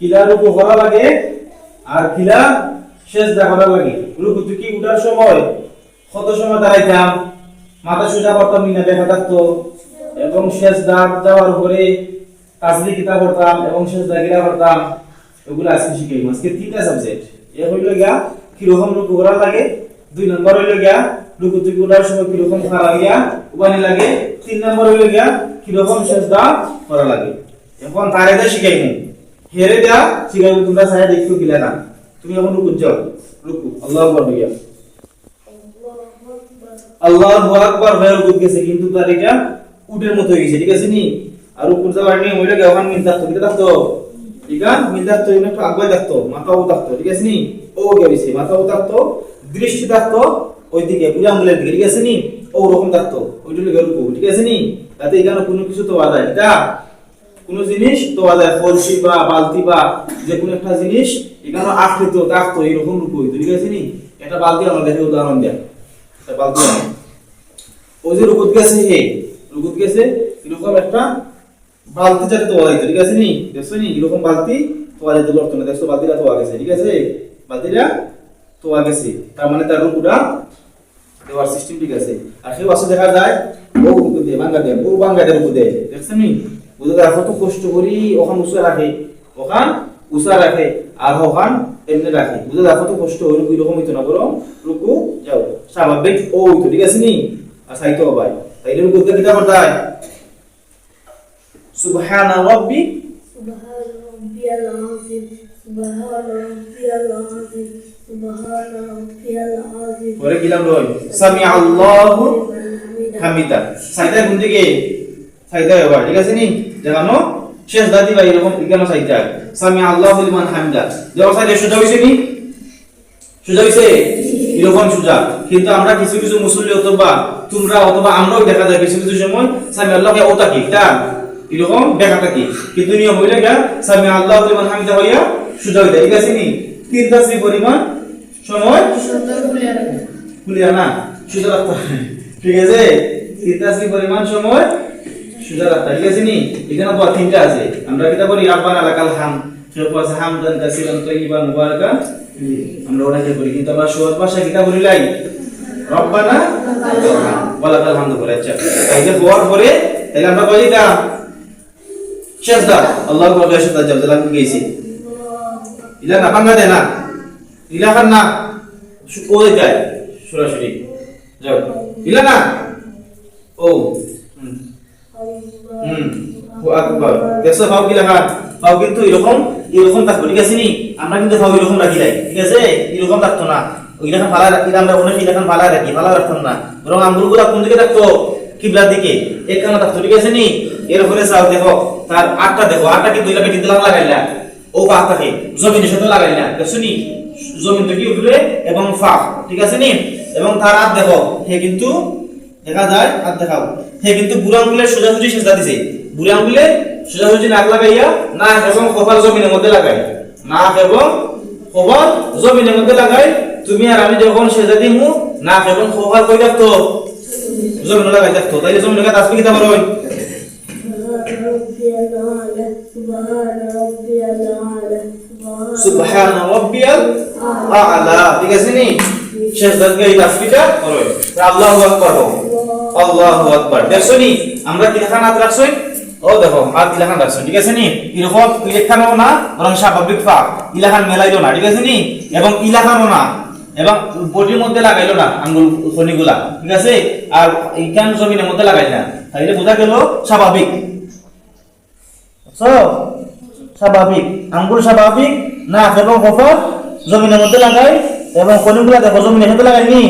কিলা রুকু করা লাগে আর কিলা সেজদা করা লাগে। রুকু থেকে উঠার সময়? কত সময় দাঁড়াইতাম? মাথা সোজা করতাম, মিনা দেখা থাকতো। এবং সেজদা যাওয়ার পরে তাজলি কিতা করতাম এবং সেজদা গিরা করতাম এগুলো আজকে শিখাই আজকে তিনটা সাবজেক্ট এ হইল গিয়া কীরকম রুকু করা লাগে? দুই নম্বর হইল গিয়া রুকু থেকে উঠার সময় কীরকম খারা গিয়া উবানি লাগে? তিন নম্বর হইল গিয়া কীরকম সেজদা করা লাগে? এখন তারে দা শিখাই নি হেরে দেয়া শিখাইবো তোমরা সারা দেখছ কিলা না। তুমি এখন রুকু যাও রুকু, আল্লাহ আকবার হইয়া। আল্লাহু আকবার হয়ে রুকু গেছে, কিন্তু তার এটা উটের মতো হয়ে গেছে, ঠিক আছে নি? আর রুকু যাওয়ার নিয়ে ওইটা গেওয়ান মিন থাকতো কিটা থাকতো ঠিক আছে? মিন থাকতো একটু আগুয়ে থাকতো মাথাও থাকতো ঠিক আছে নি? ও গেছে মাথাও থাকতো দৃষ্টি থাকতো ওইদিকে পুরো আঙ্গুলের দিকে, ঠিক আছে নি? ও রকম থাকতো ওইটা লেগে রুকু, ঠিক আছে নি? তাতে এখানে কোনো কিছু তো বাধা এটা কোন জিনিস তোয়া যায় কলসি বা বালতি বা যে কোনো একটা জিনিস এখানে আকৃত থাকতো এরকম রূপ হইতো ঠিক আছে নি একটা বালতি আমার দেখে উদাহরণ দেয় বালতি ওই যে রুকুত গেছে হে, রুকুত গেছে, এরকম একটা বালতি যাতে তোয়া যাইতো ঠিক আছে নি? দেখছ নি? এরকম বালতি তোয়া যাইতো করতো না দেখছ বালতিটা তোয়া গেছে, ঠিক আছে? বালতিটা তোয়া গেছে। তার মানে তার রুকুটা দেওয়ার সিস্টেম ঠিক আছে। আর সেই বাসে দেখা যায় ও রুকু দিয়ে, ভাঙ্গা দিয়ে ও ভাঙ্গা দিয়ে রুকু দেয়। দেখছেন নি? বুঝলে কত কষ্ট করি, ওখান উঁচা রাখে, ওখান উঁচা রাখে, আর ওখান এমনি রাখে। বুঝলে কত কষ্ট হইল ওই রকম হইতো না বরং রুকু, যাও, স্বাভাবিক, ও তো ঠিক আছে নি? আর সাইতো ভাই তাইলে রুকু করতে কিটা করতে হয়? রব্বি। পরে গেলাম রই সামি আল্লাহু হামিদা। সাইদা গুন দিকে? সাইদা এবার ঠিক আছে নি? দেখানো? শেষ দাদি ভাই এরকম কেন সাইদা সামি আল্লাহু লিমান হামিদা। যখন সাইদা সোজা হইছে নি? সোজা হইছে? এরকম সোজা। কিন্তু আমরা কিছু কিছু মুসল্লি অথবা তোমরা অথবা আমরাও দেখা যায় কিছু কিছু সময় সামি আল্লাহকে ওটা কি, তা? এরকম দেখা থাকি। কিন্তু নিয়ম হইলে গা সামি আল্লাহু লিমান হামিদা হইয়া সোজা হইতা, ঠিক আছে নি? তিন তাসবি পরিমাণ? সময়? খুলিয়া না। সোজা রাখতে হবে। ঠিক আছে? তিনটাশি পরিমাণ? সময়? সোজা রাখতে। ঠিক আছে আছে। আমরা কিতা করি? রাব্বানা লাকাল হাম। সেরকম আছে হামদান কাসিরান তয়্যিবান মুবারাকান আমরা ওটাকে করি। কিন্তু আমরা সহজ ভাষা বলি লাই? রব্বানা ওয়ালাকাল হামদু বলে আচ্ছা। পরে তাহলে আমরা কই দিতাম? শেষদা আল্লাহু আকবার শেষদা গেছি। ইলা না ভাঙা দে না ইলা খান না। ও যায় সরাসরি। যাও। ইলা না? ও। আকবার। দেখছ ফাও কি লেখা? ফাও কিন্তু এরকম এরকম থাকবে ঠিক আছে নি? আমরা কিন্তু ফাও এরকম রাখি লাই ঠিক আছে? এরকম থাকতো না। ওই ফালা রাখি আমরা অনেক লেখান ফালা রাখি, ফালা রাখতাম না। বরং আঙ্গুল কোন দিকে থাকতো? কিবলার দিকে। এক থাকতো, ঠিক আছে নি? এর চাও, দেখো আটটা দেখো, আটটা কিন্তু এলাকা কিন্তু লাগাইলা। ও পা থাকে জমিনের সাথে লাগাইলা, দেখছ এবং ফা, ঠিক আছে নি? এবং তার হাত দেখো হে কিন্তু দেখা যায়, হাত দেখাও। হে কিন্তু বুড়া আঙ্গুলের সোজাসুজি সেজা দিছে। বুড়া আঙ্গুলে সোজাসুজি নাক লাগাইয়া না এবং কপাল জমিনের মধ্যে লাগাই না এবং কপাল জমিনের মধ্যে লাগাই তুমি আর আমি যখন সেজদা দিমু না এবং কপাল কই রাখতো জমিনে লাগাই রাখতো তাইলে জমিনে কাজ আসবে কি তা বড় সুবহান রাব্বিয়াল আলা। ঠিক আছে নি? সেজদা কে এই তাসবিহটা করো আল্লাহু আকবার আল্লাহু আকবার। দেখছ নি? আমরা কি লেখা নাত রাখছি ও দেখো আর কি লেখা রাখছো ঠিক আছে নি? এরকম ইলেকশনও না বরং স্বাভাবিক ফাঁক। ইলাখান মেলাইলো না ঠিক আছে নি? এবং ইলাখানও না এবং বডির মধ্যে লাগাইলো না আঙ্গুল খনিগুলা ঠিক আছে? আর ইখান জমিনের মধ্যে লাগাই না? তাহলে বোঝা গেল স্বাভাবিক। স্বাভাবিক। আঙ্গুল স্বাভাবিক না এবং কফর জমিনের মধ্যে লাগাই এবং কনিগুলা দেখো জমিনের সাথে লাগাইনি?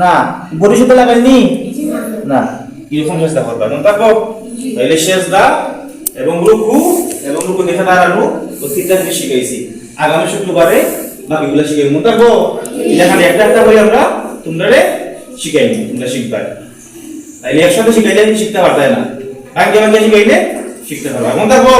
না। বডির সাথে লাগাইনি? না। এরকম চেষ্টা করবা মন থাকো তাইলে শেষদা এবং রুকু এবং রুকু দেখে দাঁড়ানো তো তিনটা জিনিস শিখাইছি। আগামী শুক্রবারে বাকিগুলো শিখাই মন থাকো এখানে একটা একটা করে আমরা তোমরা শিখাই তোমরা শিখবা। তাইলে একসাথে শিখাইলে শিখতে পারতাই না। ভাঙ্গে ভাঙ্গে শিখাইলে শিখতে পারবা। মন থাকো